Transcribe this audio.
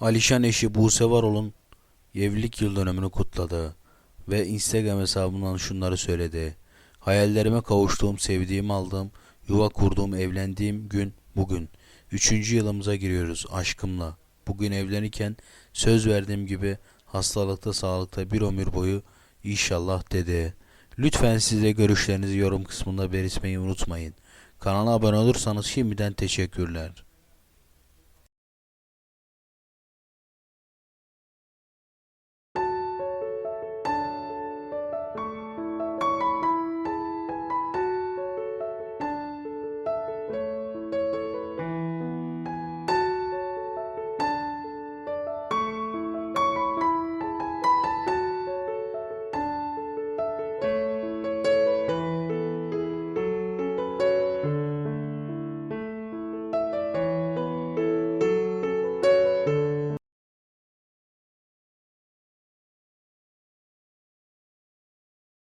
Alişan eşi Buse Varol'un evlilik yıl dönümünü kutladı ve Instagram hesabından şunları söyledi. Hayallerime kavuştuğum, sevdiğim aldım, yuva kurduğum, evlendiğim gün bugün. Üçüncü yılımıza giriyoruz aşkımla. Bugün evlenirken söz verdiğim gibi hastalıkta, sağlıkta bir ömür boyu inşallah dedi. Lütfen siz de görüşlerinizi yorum kısmında belirtmeyi unutmayın. Kanala abone olursanız şimdiden teşekkürler.